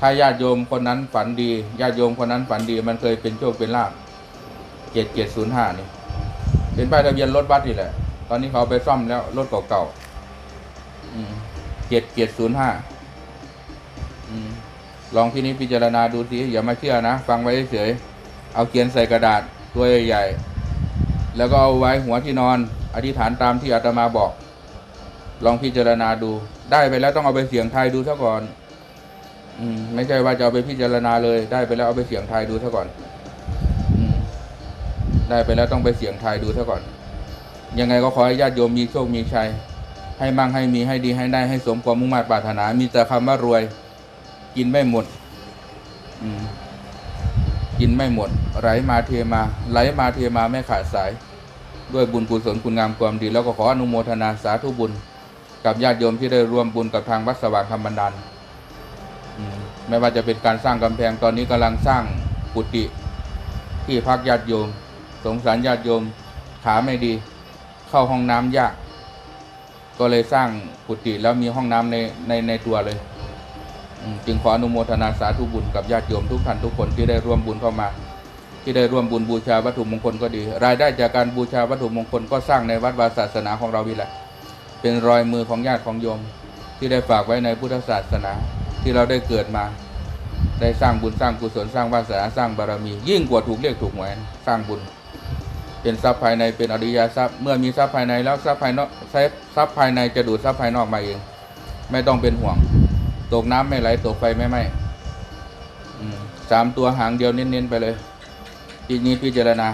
ถ้าญาติโยมคนนั้นฝันดีญาติโยมคนนั้นฝันดี มันเคยเป็นโชคเป็นลาภเจ็ดเจ็ดศูนย์ห้านี่เป็นป้ายทะเบียนรถบัสนี่แหละ ตอนนี้เขาไปซ่อมแล้วรถเก่าๆเจ็ดเจ็ดศูนย์ห้าลองที่นี้พิจารณาดูสิอย่ามาเชื่อนะ ฟังไว้เฉยๆเอาเขียนใส่กระดาษตัวใหญ่ๆแล้วก็เอาไว้หัวที่นอน อธิษฐานตามที่อาตมาบอก ลองพิจารณาดู ได้ไปแล้วต้องเอาไปเสี่ยงทายดูซะก่อน อืมไม่ใช่ว่าจะเอาไปพิจารณาเลยได้ไปแล้วเอาไปเสี่ยงทายดูซะก่อน อืม ได้ไปแล้วต้องไปเสี่ยงทายดูซะก่อน ยังไงก็ขอให้ญาติโยมมีโชคมีชัย ให้มั่งให้มีให้ดีให้ได้ให้สมความมุ่งมั่นปรารถนา มีแต่คำว่ารวย กินไม่หมด อืม กินไม่หมด ไหลมาเทมา ไหลมาเทมาไม่ขาดสาย ด้วยบุญกุศลคุณงามความดี แล้วก็ขออนุโมทนาสาธุบุญ กับญาติโยมที่ได้ร่วมบุญกับทางวัดสว่างธรรมบันดาล ไม่ว่าจะเป็นการสร้างกำแพงตอนนี้กำลังสร้างกุฏิที่พักญาติโยม สงสารญาติโยมขาไม่ดี เข้าห้องน้ำยาก ก็เลยสร้างกุฏิแล้วมีห้องน้ำในในในตัวเลยจึงขออนุโมทนาสาธุบุญกับญาติโยมทุกท่านทุกคนที่ได้ร่วมบุญเข้ามา ที่ได้ร่วมบุญบูชาวัตถุมงคลก็ดี รายได้จากการบูชาวัตถุมงคลก็สร้างในวัดวาศาสนาของเรานี่แหละ เป็นรอยมือของญาติของโยม ที่ได้ฝากไว้ในพุทธศาสนา ที่เราได้เกิดมา ได้สร้างบุญสร้างกุศลสร้างวาสนาสร้างบารมี ยิ่งกว่าถูกเรียกถูกหวยสร้างบุญ เป็นทรัพย์ภายในเป็นอริยทรัพย์เมื่อมีทรัพย์ภายในแล้วทรัพย์ภายนอกทรัพย์ภายในจะดูดทรัพย์ภายนอกมาเอง ไม่ต้องเป็นห่วง ตกน้ำไม่ไหลตกไฟไม่ไหม้สามตัวหางเดียวเน้นๆไปเลยทีนี้พิจารณา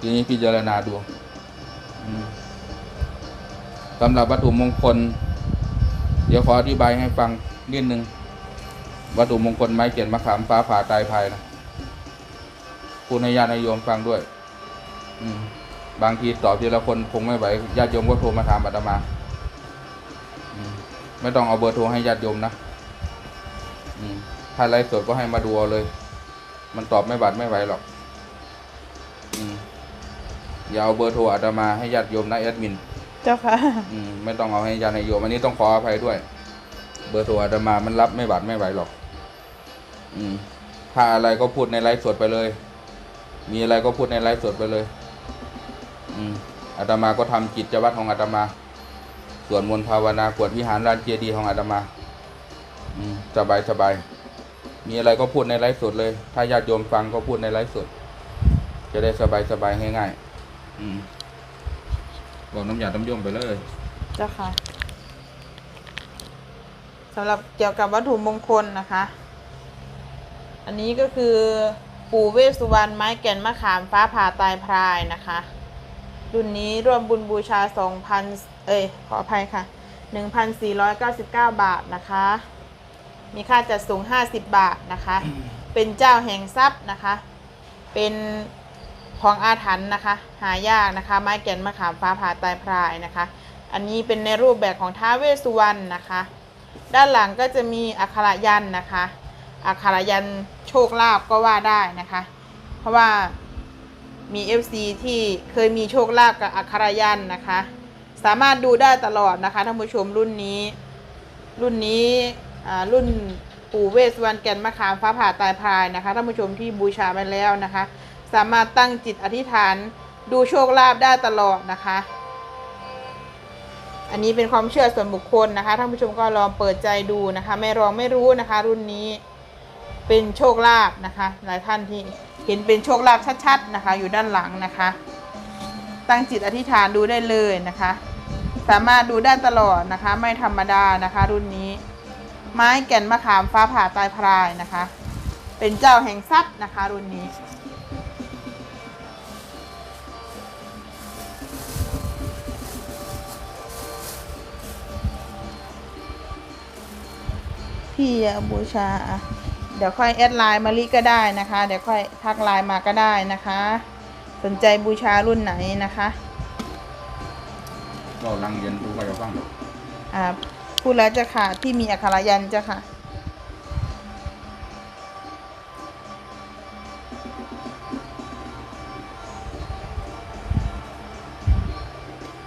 ทีนี้พิจารณาดูสำหรับวัตถุมงคล เดี๋ยวขออธิบายให้ฟัง นิดนึงวัตถุมงคลไม้เขียนมะขามฟ้าผ่าตายภายนะพูดให้ญาติโยมฟังด้วย อืม บางทีตอบทีละคนคงไม่ไหวญาติโยมก็โทรมาถามอาตมาอืมไม่ต้องเอาเบอร์โทรให้ญาติโยมนะอืมถ้าไลฟ์สดก็ให้มาดูเอาเลย มันตอบไม่บัดไม่ไหวหรอกอืมอย่าเอาเบอร์โทรอาตมาให้ญาติโยมนะแอดมิน เจ้าค่ะอืมไม่ต้องเอาให้ญาติโยมอันนี้ต้องขออภัยด้วย เบอร์โทรอาตมามันรับไม่บัดไม่ไหวหรอก อืมถ้าอะไรก็พูดในไลฟ์สดไปเลย มีอะไรก็พูดในไลฟ์สดไปเลย อืมอาตมาก็ทำกิจวัตรของอาตมาสวดมนต์ภาวนากวดวิหารลานเจดีย์ของอาตมาอืมสบายสบายมีอะไรก็พูดในไลฟ์สดเลย ถ้าญาติโยมฟังก็พูดในไลฟ์สด จะได้สบายสบายง่ายๆอืมบอกน้ำยาต้มยมไปเลย เจ้าค่ะ สำหรับเกี่ยวกับวัตถุมงคลนะคะ อันนี้ก็คือปู่เวสสุวรรณไม้แก่นมะขามฟ้าผ่าตายพรายนะคะ รุ่นนี้ร่วมบุญบูชา 2,000 เอ้ยขออภัยค่ะ 1,499 บาทนะคะ มีค่าจัดส่ง50 บาทนะคะ เป็นเจ้าแห่งทรัพย์นะคะ เป็นของอาถรรพ์นะคะ หายากนะคะ ไม้แก่นมะขามฟ้าผ่าตายพรายนะคะ อันนี้เป็นในรูปแบบของท้าเวสสุวรรณนะคะ ด้านหลังก็จะมีอักขระยันนะคะ อักขระยันโชคลาภก็ว่าได้นะคะ เพราะว่ามี FC ที่เคยมีโชคลาภกับอักขระยันนะคะ สามารถดูได้ตลอดนะคะท่านผู้ชมรุ่นนี้ รุ่นนี้รุ่นปู่เวสุวรรณแก่นมะขามฟ้าผ่าตายพรายนะคะท่านผู้ชมที่บูชาไปแล้วนะคะ สามารถตั้งจิตอธิษฐานดูโชคลาภได้ตลอดนะคะ อันนี้เป็นความเชื่อส่วนบุคคลนะคะท่านผู้ชมก็ลองเปิดใจดูนะคะ ไม่ลองไม่รู้นะคะ รุ่นนี้เป็นโชคลาภนะคะ หลายท่านที่เห็นเป็นโชคลาภชัดๆนะคะ อยู่ด้านหลังนะคะ ตั้งจิตอธิษฐานดูได้เลยนะคะ สามารถดูได้ตลอดนะคะ ไม่ธรรมดานะคะ รุ่นนี้ ไม้แก่นมะขามฟ้าผ่าตายพรายนะคะ เป็นเจ้าแห่งทรัพย์นะคะ รุ่นนี้ พี่จะบูชาอะเดี๋ยวค่อยแอดไลน์มาลิก็ได้นะคะ เดี๋ยวค่อยทักไลน์มาก็ได้นะคะ สนใจบูชารุ่นไหนนะคะก็ลังเย็นดูก็จะฟังอ่าพูดแล้วเจะค่ะ ที่มีอักขระยันต์เจ้าค่ะ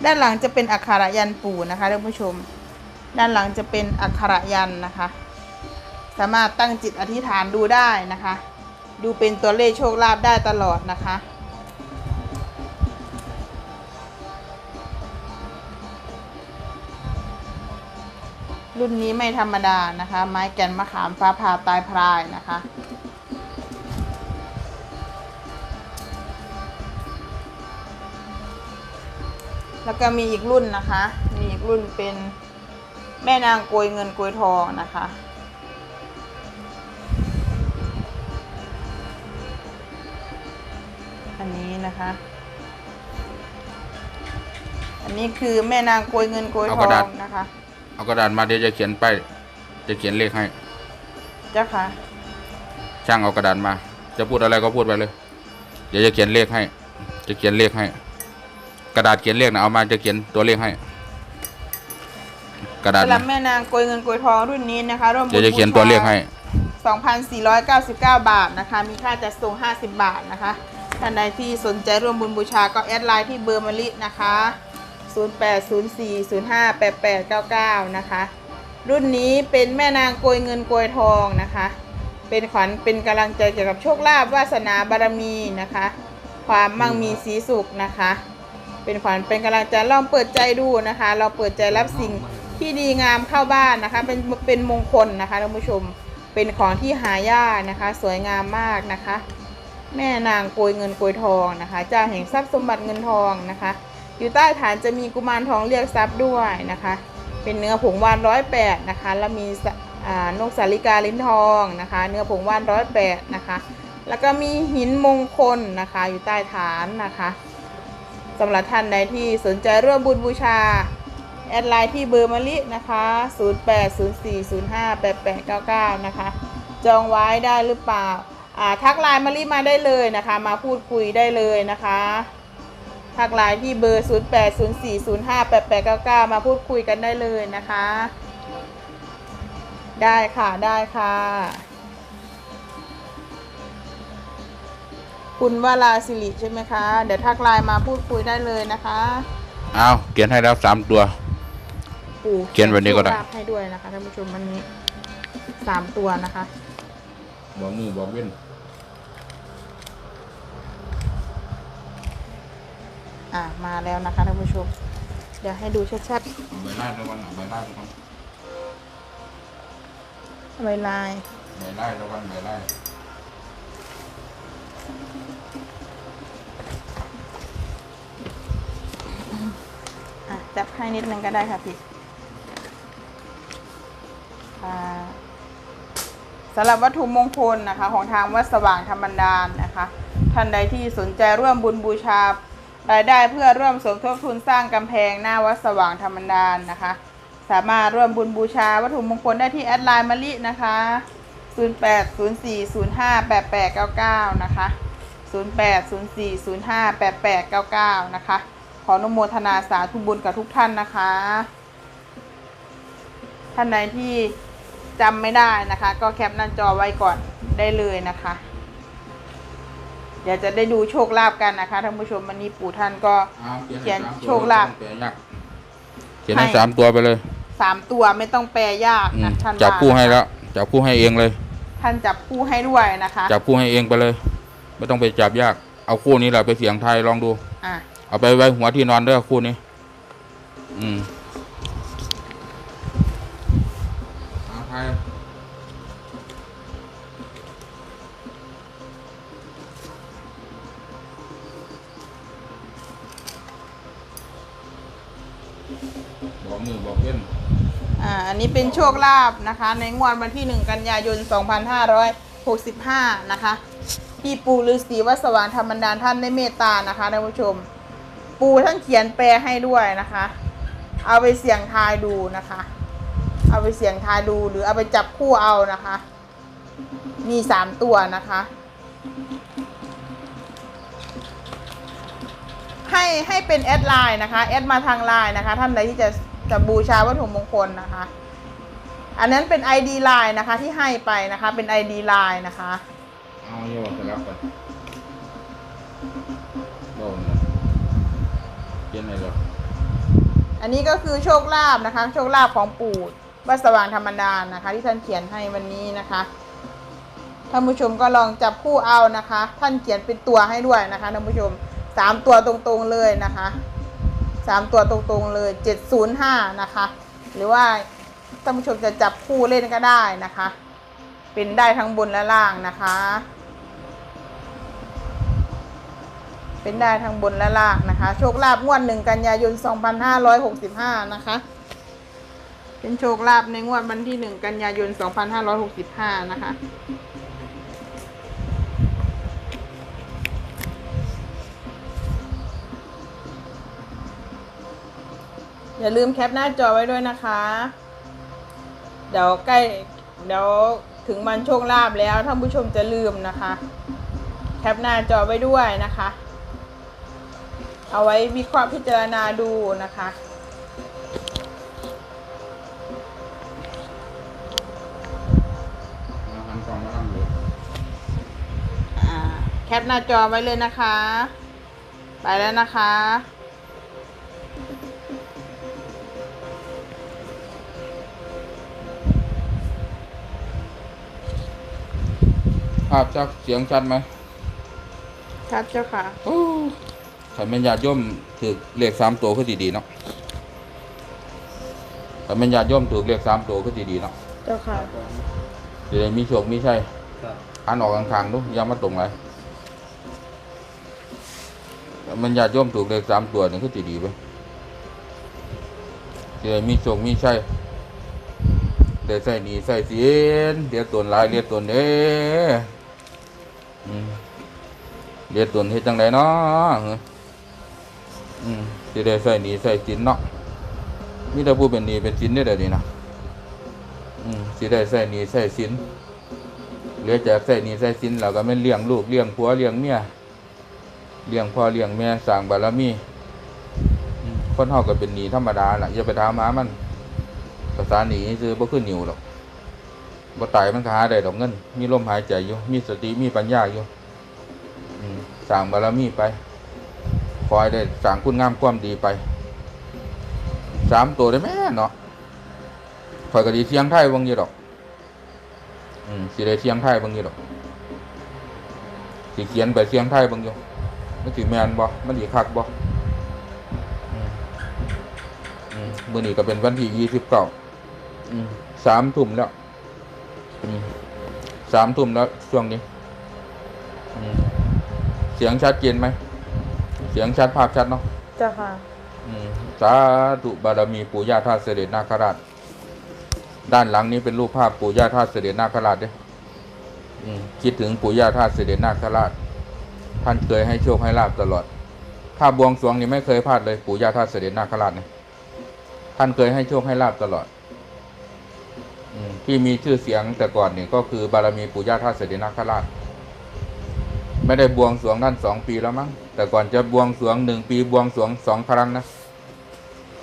ด้านหลังจะเป็นอักขระยันต์ปู่นะคะท่านผู้ชม ด้านหลังจะเป็นอักขระยันต์นะคะ สามารถตั้งจิตอธิษฐานดูได้นะคะ ดูเป็นตัวเลขโชคลาภได้ตลอดนะคะ รุ่นนี้ไม่ธรรมดานะคะ ไม้แก่นมะขามฟ้าผ่าตายพรายนะคะแล้วก็มีอีกรุ่นนะคะ มีอีกรุ่นเป็นแม่นางโกยเงินโกยทองนะคะ นนี้นะคะ อันนี้คือแม่นางโกยเงินโกยเอาทกอระดาษงนะคะ เอากระดาษมาเดี๋ยวจะเขียนไปายจะเขียนเลขให้ เจ้าค่ะ ช่างเอากระดาษมา จะพูดอะไรก็พูดไปเลย เดี๋ยวจะเขียนเลขให้ จะเขียนเลขให้ กระดาษเขียนเลขนะเอามาจะเขียนตัวเลขให้ กระดาษสำหรันะบแม่นางโกยเงินโกยทองรุ่นนี้นะคะร่วมบุญเดี๋ยวจะเขียนตัวเลขให้ 2,499 บาทนะคะ มีค่าจัดส่ง 50 บาทนะคะ ท่านใดที่สนใจร่วมบุญบูชาก็แอดไลน์ที่เบอร์มะลินะคะ 0804058899 นะคะ รุ่นนี้เป็นแม่นางโกยเงินโกยทองนะคะ เป็นขวัญเป็นกำลังใจเกี่ยวกับโชคลาภวาสนาบารมีนะคะ ความมั่งมีสีสุขนะคะ เป็นขวัญเป็นกำลังใจลองเปิดใจดูนะคะ เราเปิดใจรับสิ่งที่ดีงามเข้าบ้านนะคะ เป็นเป็นมงคลนะคะท่านผู้ชมเป็นของที่หายากนะคะ สวยงามมากนะคะ แม่นางโกยเงินโกยทองนะคะเจ้าแห่งทรัพย์สมบัติเงินทองนะคะ อยู่ใต้ฐานจะมีกุมารทองเรียกทรัพย์ด้วยนะคะ เป็นเนื้อผงวานร้อยแปดนะคะแล้วมีนกสาลิกาลิ้นทองนะคะ เนื้อผงวานร้อยแปดนะคะ แล้วก็มีหินมงคลนะคะ อยู่ใต้ฐานนะคะสำหรับท่านใดที่สนใจร่วมบุญบูชา แอดไลน์ที่เบอร์มะลินะคะ 0804058899 นะคะ จองไว้ได้หรือเปล่า ทักไลน์มะลิมาได้เลยนะคะ มาพูดคุยได้เลยนะคะ ทักไลน์ที่เบอร์ 0804058899 มาพูดคุยกันได้เลยนะคะ ได้ค่ะได้ค่ะ คุณวาลาสิริใช่ไหมคะ เดี๋ยวทักไลน์มาพูดคุยได้เลยนะคะเอาเขียนให้แล้วสามตัวปู่เขียนแบบนี้ก็ได้โชคลาภให้ด้วยนะคะท่านผู้ชมวันนี้สามตัวนะคะบอกมือบอกเว้น อะมาแล้วนะคะท่านผู้ชม เดี๋ยวให้ดูชัดใบหน้าระวังใบหน้าระวังๆใบลาย ใบหน้าระวังใบหน้าอะจับให้นิดนึงก็ได้ค่ะพี่ค่ะสำหรับวัตถุมงคลนะคะ ของทางวัดสว่างธรรมดานนะคะ ท่านใดที่สนใจร่วมบุญบูชา รายได้เพื่อร่วมสมทบทุนสร้างกำแพงหน้าวัดสว่างธรรมดานนะคะ สามารถร่วมบุญบูชาวัตถุมงคลได้ที่แอดไลน์มะลินะคะ 0804058899 นะคะ 0804058899 นะคะ ขออนุโมทนาสาธุบุญกับทุกท่านนะคะ ท่านใดที่จำไม่ได้นะคะ ก็แคปหน้าจอไว้ก่อนได้เลยนะคะ เดี๋ยวจะได้ดูโชคลาภกันนะคะท่านผู้ชมวันนี้ปู่ท่านก็เอาเขียนเขียนให้สามตัวโชคลาภเขียนยากเขียนให้ให้สามตัวไปเลยสามตัวไม่ต้องแปลยากอืมนะท่านจับว่าคู่ให้แล้วจับคู่ให้เองเลย ท่านจับคู่ให้ด้วยนะคะจับคู่ให้เองไปเลย ไม่ต้องไปจับยาก เอาคู่นี้แหละไปเสียงไทายลองดู อะเอาไปไว้หัวที่นอนเด้อคู่นี้ อืม นี้เป็นโชคลาภนะคะ ในงวดวันที่ 1 กันยายน 2565 นะคะที่ปูฤาษีวัดสว่างธรรมดานท่านได้เมตตานะคะท่านผู้ชม ปูท่านเขียนแปลให้ด้วยนะคะ เอาไปเสี่ยงทายดูนะคะ เอาไปเสี่ยงทายดูหรือเอาไปจับคู่เอานะคะ มีสามตัวนะคะให้ให้เป็นแอดไลน์นะคะแอดมาทางไลน์นะคะ ท่านใดที่จะจะบูชาวัตถุมงคลนะคะ อันนั้นเป็น ID ไลน์นะคะที่ให้ไปนะคะ เป็น ID ไลน์นะคะ เอาโยนสลับกันโดนนะเขียนอะไรหรออันนี้ก็คือโชคลาภนะคะ โชคลาภของปู่วัดสว่างธรรมดานะคะ ที่ท่านเขียนให้วันนี้นะคะท่านผู้ชมก็ลองจับคู่เอานะคะ ท่านเขียนเป็นตัวให้ด้วยนะคะท่านผู้ชมสามตัวตรงๆเลยนะคะสามตัวตรงๆเลยเจ็ดศูนย์ห้านะคะ หรือว่า ท่านผู้ชมจะจับคู่เล่นก็ได้นะคะ เป็นได้ทั้งบนและล่างนะคะ เป็นได้ทั้งบนและล่างนะคะ โชคลาภงวดหนึ่งกันยายน 2565 นะคะ เป็นโชคลาภในงวดวันที่หนึ่งกันยายน 2565 นะคะอย่าลืมแคปหน้าจอไว้ด้วยนะคะ เดี๋ยวใกล้เดี๋ยวถึงวันโชคลาภแล้วท่านผู้ชมจะลืมนะคะ แคปหน้าจอไว้ด้วยนะคะ เอาไว้วิเคราะห์พิจารณาดูนะคะ หันกล้องมาลังดูอ่าแคปหน้าจอไว้เลยนะคะ ไปแล้วนะคะ ภาพชัดเสียงชัดไหมชัดเจ้าค่ะโอ้ขันเป็นญาติโย่อมถือเลขสามตัวก็ดีๆเนาะขันเป็นญาติโย่อมถือเลขสามตัวก็ดีๆเนาะเจ้าค่ะเดี๋ยวมีโชคมีชัยครับอันออกข้างๆดูอยังมาตรงไหนมันญาติโย่อมถูกเลขสามตัวนี่ก็ดีๆไปเดี๋ยวมีโชคมีชัยเดี๋ยวใส่หนีใส่เสียนเดี๋ยวตนหลายเรียกตนเด้อืม เรียกตนเฮ็ดจังไดเนาะเฮ้ยอืมสิได้ใส่หนีใส่สินเนาะมีแต่ผู้เป็นหนี้เป็นสินได้เดี๋ยวนี้นะอืมสิได้ใส่หนีใส่สินเหลือจากใส่หนี้ใส่สินเราก็ไม่เลี้ยงลูกเลี้ยงผัวเลี้ยงเมียเลี้ยงพ่อเลี้ยงแม่สร้างบารมีคนเฮาก็เป็นหนี้ธรรมดาแหละอย่าไปถามหามันภาษาหนี้คือบ่ขึ้นหนิวหรอก บ่ตายมันก็หาได้ดอกเงิน มีลมหายใจอยู่ มีสติมีปัญญาอยู่สร้างบารมีไป คอยได้สร้างคุณงามความดีไป สามตัวได้แม่เนาะข่อยก็ดีเสียงไทยวังอยู่ดอก อืมสิได้เสียงไทยบางอยู่ดอกสิเขียนไปเสียงไทยบางอยู่มันสิแมนบ่มันสิคักบ่อืมอืมมื้อนี้ก็เป็นวันที่ยี่สิบเก้าสามทุ่มแล้ว สามทุ่มแล้วช่วงนี้อืมเสียงชัดเจนไหม เสียงชัดภาพชัดเนาะเจ้าค่ะอืมสาธุบารมีปู่ย่าทาสเสด็จนาคราช ด้านหลังนี้เป็นรูปภาพปู่ย่าทาสเสด็จนาคราชเด้อืมคิดถึงปู่ย่าทาสเสด็จนาคราช ท่านเคยให้โชคให้ลาบตลอด ถ้าบวงสรวงนี่ไม่เคยพลาดเลยปู่ย่าทาสเสด็จนาคราชเนี่ยท่านเคยให้โชคให้ลาบตลอดอืม ที่มีชื่อเสียงแต่ก่อนนี่ก็คือบารมีปู่ย่าท่าเสด็จนาคราช ไม่ได้บวงสรวงท่านสองปีแล้วมั้งแต่ก่อนจะบวงสรวงหนึ่งปีบวงสรวงสองครั้งนะ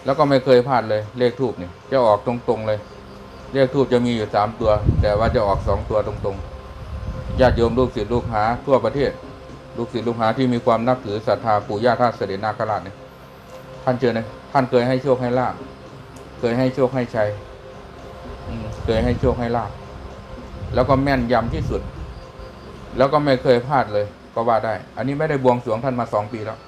แล้วก็ไม่เคยพลาดเลยเลขทูบเนี่ยจะออกตรงๆเลย เลขทูบจะมีอยู่สามตัว แต่ว่าจะออกสองตัวตรงๆญาติโยมลูกศิษย์ลูกหาทั่วประเทศ ลูกศิษย์ลูกหาที่มีความนับถือศรัทธาปู่ย่าท่าเสด็จนาคราชเนี่ยท่านเจอนะท่านเคยให้โชคให้ลาบเคยให้โชคให้ชัยอื เคยให้โชคให้ลาบแล้วก็แม่นยำที่สุด แล้วก็ไม่เคยพลาดเลย ก็ว่าได้ อันนี้ไม่ได้บวงสรวงท่านมาสองปีแล้ว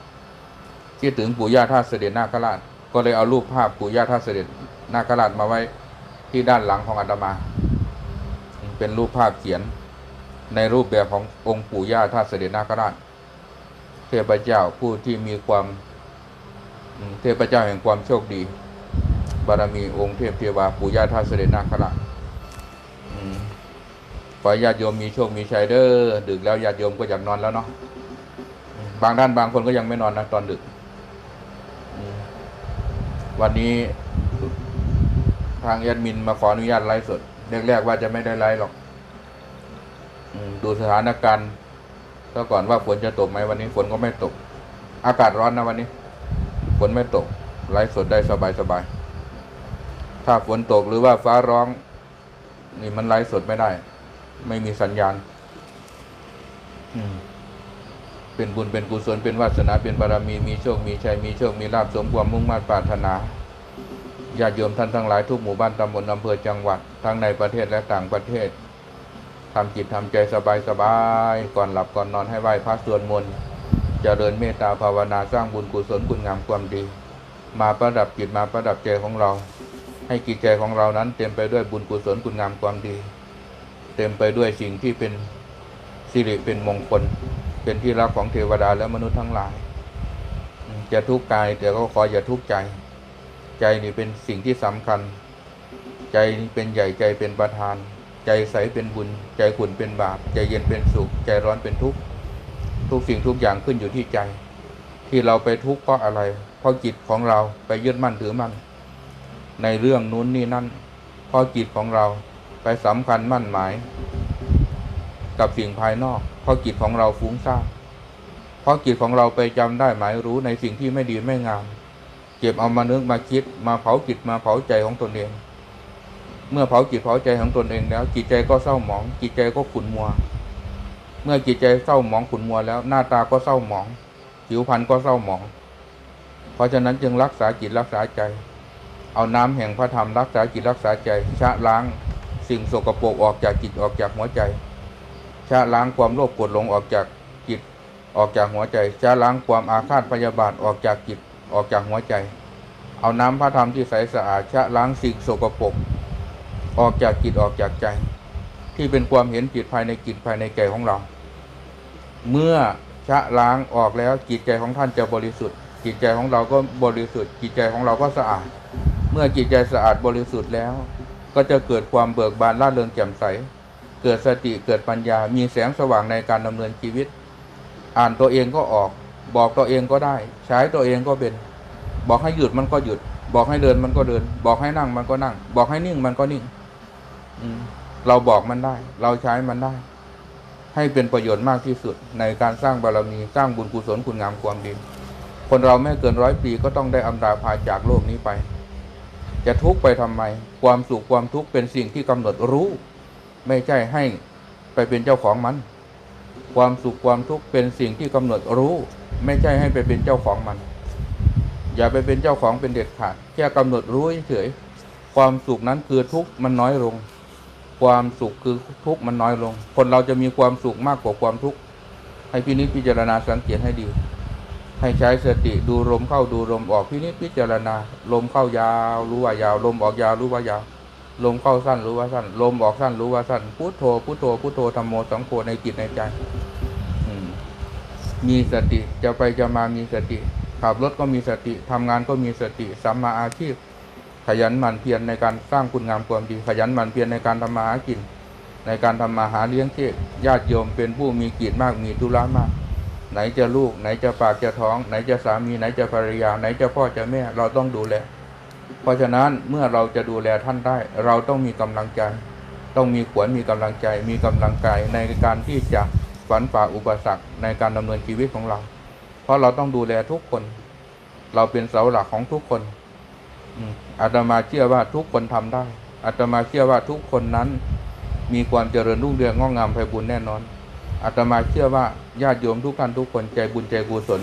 คิดถึงปู่ย่าท่าเสด็จนาคราช ก็เลยเอารูปภาพปู่ย่าท่าเสด็จนาคราชมาไว้ที่ด้านหลังของอาตมา เป็นรูปภาพเขียนในรูปแบบขององค์ปู่ย่าท่าเสด็จนาคราช เทพเจ้าผู้ที่มีความเทพเจ้าแห่งความโชคดี บารมีองค์เทพเทวาปู่ย่าท่าเสด็จนาคราช อให้ญาติโยมมีโชคมีชัยเด้อดึกแล้วญาติโยมก็อยากนอนแล้วเนาะบางท่านบางคนก็ยังไม่นอนนะตอนดึก วันนี้ทางแอดมินมาขออนุญาตไลฟ์สดแรกๆว่าจะไม่ได้ไลฟ์หรอกดูสถานการณ์ก็ก่อนว่าฝนจะตกไหมวันนี้ฝนก็ไม่ตก อากาศร้อนนะวันนี้ ฝนไม่ตก ไลฟ์สดได้สบายๆถ้าฝนตกหรือว่าฟ้าร้อง นี่มันไลฟ์สดไม่ได้ ไม่มีสัญญาณ อืมเป็นบุญเป็นกุศลเป็นวาสนาเป็นบารมีมีโชคมีชัยมีโชคมีลาภสมความมุ่งมั่นปรารถนาญาติโยมท่านทั้งหลายทุกหมู่บ้านตำบลอำเภอจังหวัดทั้งในประเทศและต่างประเทศทำจิตทำใจสบายสบายก่อนหลับก่อนนอนให้ไหว้พระสวดมนต์เจริญเมตตาภาวนาสร้างบุญกุศลคุณงามความดี มาประดับจิตมาประดับใจของเรา ให้จิตใจของเรานั้นเต็มไปด้วยบุญกุศลคุณงามความดี เต็มไปด้วยสิ่งที่เป็นสิริเป็นมงคล เป็นที่รักของเทวดาและมนุษย์ทั้งหลาย จะทุกข์กายแต่ก็ขออย่าทุกข์ใจ ใจนี่เป็นสิ่งที่สำคัญ ใจนี่เป็นใหญ่ใจเป็นประธาน ใจใสเป็นบุญ ใจขุ่นเป็นบาป ใจเย็นเป็นสุข ใจร้อนเป็นทุกข์ทุกสิ่งทุกอย่างขึ้นอยู่ที่ใจ ที่เราไปทุกข์เพราะอะไร เพราะจิตของเราไปยึดมั่นถือมั่นในเรื่องนู้นนี่นั่นเพราะจิตของเรา ไปสำคัญมั่นหมาย กับสิ่งภายนอกเพราะจิตของเราฟุ้งซ่านเพราะจิตของเราไปจำได้หมายรู้ในสิ่งที่ไม่ดีไม่งาม เก็บเอามานึกมาคิดมาเผาจิตมาเผาใจของตนเอง เมื่อเผาจิตเผาใจของตนเองแล้ว จิตใจก็เศร้าหมอง จิตใจก็ขุ่นมัว เมื่อจิตใจเศร้าหมองขุ่นมัวแล้ว หน้าตาก็เศร้าหมอง ผิวพรรณก็เศร้าหมอง เพราะฉะนั้นจึงรักษาจิตรักษาใจ เอาน้ำแห่งพระธรรมรักษาจิตรักษาใจชะล้าง สิ่งสกปรกออกจากจิตออกจากหัวใจชะล้างความโลภโกรธหลงออกจากจิตออกจากหัวใจชะล้างความอาฆาตพยาบาทออกจากจิตออกจากหัวใจ เอาน้ำพระธรรมที่ใสสะอาดชะล้างสิ่งสกปรกออกจากจิตออกจากใจ ที่เป็นความเห็นจิตภายในจิตภายในใจของเรา เมื่อชะล้างออกแล้วจิตใจของท่านจะบริสุทธิ์ จิตใจของเราก็บริสุทธิ์ จิตใจของเราก็สะอาด เมื่อจิตใจสะอาดบริสุทธิ์แล้ว ก็จะเกิดความเบิกบานร่าเริงแจ่มใส เกิดสติเกิดปัญญา มีแสงสว่างในการดำเนินชีวิต อ่านตัวเองก็ออก บอกตัวเองก็ได้ ใช้ตัวเองก็เป็น บอกให้หยุดมันก็หยุด บอกให้เดินมันก็เดิน บอกให้นั่งมันก็นั่ง บอกให้นิ่งมันก็นิ่ง อืเราบอกมันได้ เราใช้มันได้ ให้เป็นประโยชน์มากที่สุด ในการสร้างบารมีสร้างบุญกุศลคุณงามความดีคนเราไม่เกินร้อยปีก็ต้องได้อำลาพาจากโลกนี้ไป จะทุกข์ไปทำไม ความสุขความทุกข์เป็นสิ่งที่กำหนดรู้ ไม่ใช่ให้ไปเป็นเจ้าของมัน ความสุขความทุกข์เป็นสิ่งที่กำหนดรู้ ไม่ใช่ให้ไปเป็นเจ้าของมัน อย่าไปเป็นเจ้าของเป็นเด็ดขาดแค่กำหนดรู้เฉยๆความสุขนั้นคือทุกข์มันน้อยลง ความสุขคือทุกข์มันน้อยลง คนเราจะมีความสุขมากกว่าความทุกข์ให้พินิจพิจารณาสังเกตให้ดี ให้ใช้สติดูลมเข้าดูลมออกพินิจพิจารณา ลมเข้ายาวรู้ว่ายาว ลมออกยาวรู้ว่ายาว ลมเข้าสั้นรู้ว่าสั้น ลมออกสั้นรู้ว่าสั้นพุทโธพุทโธพุทโธธรรมโมสังโฆในจิตในใจมีสติจะไปจะมามีสติขับรถก็มีสติทำงานก็มีสติสัมมาอาชีพ ขยันหมั่นเพียรในการสร้างคุณงามความดี ขยันหมั่นเพียรในการทำมาหากิน ในการทำมาหาเลี้ยงชีพญาติโยมเป็นผู้มีกิจมากมีธุระมาก ไหนจะลูก ไหนจะปากจะท้อง ไหนจะสามี ไหนจะภรรยา ไหนจะพ่อจะแม่ เราต้องดูแล เพราะฉะนั้นเมื่อเราจะดูแลท่านได้ เราต้องมีกำลังใจ ต้องมีขวัญมีกำลังใจ มีกำลังกายในการที่จะฝันฝ่าอุปสรรคในการดำเนินชีวิตของเรา เพราะเราต้องดูแลทุกคน เราเป็นเสาหลักของทุกคนอาตมาเชื่อว่าทุกคนทำได้อาตมาเชื่อว่าทุกคนนั้น มีความเจริญรุ่งเรืองงอกงามไพบุญแน่นอน อาตมาเชื่อว่าญาติโยมทุกท่านทุกคนใจบุญใจกุศล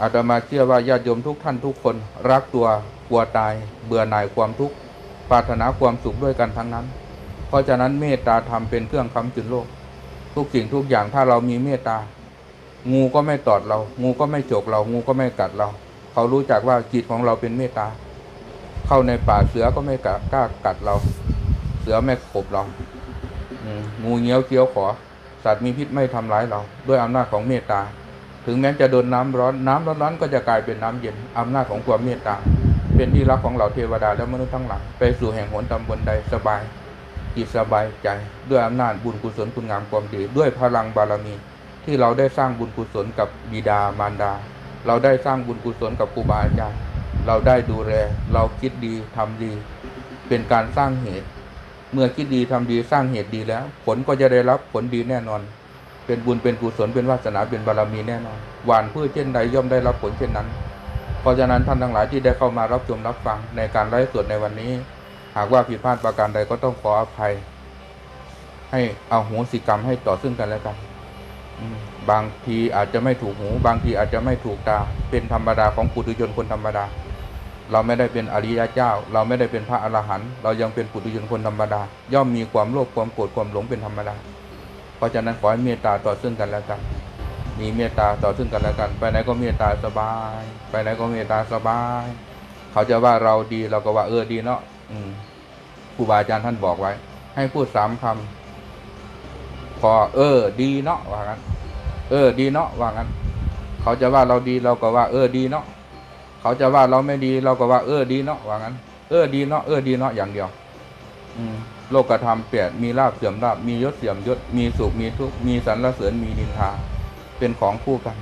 อาตมาเชื่อว่าญาติโยมทุกท่านทุกคน รักตัวกลัวตาย เบื่อหน่ายความทุกข์ปรารถนาความสุขด้วยกันทั้งนั้น เพราะฉะนั้นเมตตาธรรมเป็นเครื่องค้ำจุนโลก ทุกสิ่งทุกอย่างถ้าเรามีเมตตา งูก็ไม่ตอดเรา งูก็ไม่จกเรา งูก็ไม่กัดเรา เขารู้จักว่าจิตของเราเป็นเมตตา เข้าในป่าเสือก็ไม่กล้ากัดเรา เสือไม่ขบเรางูเงี้ยวเกี้ยวขอ สัตว์มีพิษไม่ทำร้ายเรา ด้วยอำนาจของเมตตา ถึงแม้จะโดนน้ำร้อนน้ำร้อนๆก็จะกลายเป็นน้ำเย็นอำนาจของความเมตตา เป็นที่รักของเราเทวดาและมนุษย์ทั้งหลายไปสู่แห่งหนตำบลใดสบายจิตสบายใจ ด้วยอำนาจบุญกุศลคุณงามความดี ด้วยพลังบารมี ที่เราได้สร้างบุญกุศลกับบิดามารดา เราได้สร้างบุญกุศลกับครูบาอาจารย์เราได้ดูแลเราคิดดีทำดี เป็นการสร้างเหตุ เมื่อคิดดีทำดีสร้างเหตุดีแล้ว ผลก็จะได้รับผลดีแน่นอน เป็นบุญเป็นกุศลเป็นวาสนาเป็นบารมีแน่นอนหวานพืชเช่นใดย่อมได้รับผลเช่นนั้น เพราะฉะนั้นท่านทั้งหลายที่ได้เข้ามารับชมรับฟังในการไลฟ์สดในวันนี้ หากว่าผิดพลาดประการใดก็ต้องขออภัย ให้เอาโหสิกรรมให้ต่อซึ่งกันและกันบางทีอาจจะไม่ถูกหู บางทีอาจจะไม่ถูกตา เป็นธรรมดาของปุถุชนคนธรรมดา เราไม่ได้เป็นอริยเจ้า เราไม่ได้เป็นพระอรหันต์เรายังเป็นปุถุชนคนธรรมดา ย่อมมีความโลภความโกรธความหลงเป็นธรรมดา เพราะฉะนั้นขอให้เมตตาต่อซึ่งกันและกัน มีเมตตาต่อซึ่งกันและกัน ไปไหนก็เมตตาสบาย ไปไหนก็เมตตาสบาย เขาจะว่าเราดีเราก็ว่าเออดีเนาะอืครูบาอาจารย์ท่านบอกไว้ ให้พูดสามคำพอเออ ดีเนาะว่างั้น เออ ดีเนาะว่างั้น เขาจะว่าเราดีเราก็ว่า เออดีเนาะ เขาจะว่าเราไม่ดีเราก็ว่าเออดีเนาะว่างั้น เออดีเนาะเออดีเนาะอย่างเดียว อืมโลกธรรมเปลี่ยนมีลาบเสื่อมลาบมียศเสื่อมยศมีสุขมีทุกข์มีสรรเสริญมีดินทา เป็นของคู่กัน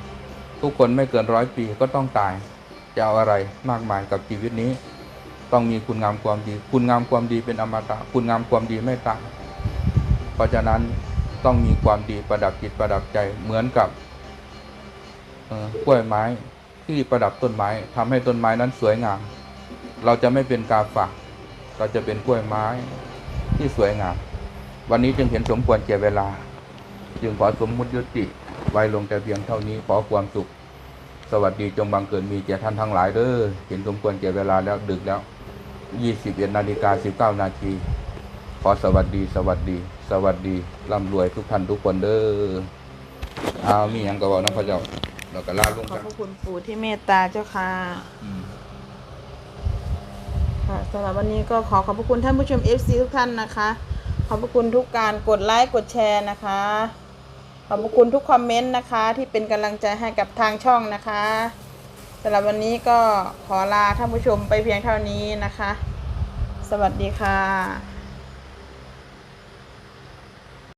ทุกคนไม่เกินร้อยปีก็ต้องตาย จะเอาอะไรมากมายกับชีวิตนี้ ต้องมีคุณงามความดี คุณงามความดีเป็นอมตะ คุณงามความดีไม่ตายเพราะฉะนั้นต้องมีความดีประดับจิตประดับใจเหมือนกับกล้วยไม้ ที่ประดับต้นไม้ทำให้ต้นไม้นั้นสวยงาม เราจะไม่เป็นกาฝากเราจะเป็นกล้วยไม้ที่สวยงาม วันนี้จึงเห็นสมควรแก่เวลา จึงขอสมมุติยุติไว้ลงแต่เพียงเท่านี้ขอความสุข สวัสดีจงบังเกิดมีแก่ท่านทั้งหลายเด้อเห็นสมควรแก่เวลาแล้วดึกแล้วยี่สิบเอ็ดนาฬิกาสิบเก้านาทีขอสวัสดีสวัสดี สวัสดีร่ำรวยทุกท่านทุกคนเด้ออามีอย่างก็บอกนะพระเจ้า เราก็ลาลงขอบกันพระคุณปู่ที่เมตตาเจ้าค่ะอืม ค่ะสำหรับวันนี้ก็ขอขอบพระคุณท่านผู้ชม FC ทุกท่านนะคะ ขอบพระคุณทุกการกดไลค์กดแชร์นะคะ ขอบพระคุณทุกคอมเมนต์นะคะ ที่เป็นกำลังใจให้กับทางช่องนะคะสำหรับวันนี้ก็ขอลาท่านผู้ชมไปเพียงเท่านี้นะคะ สวัสดีค่ะ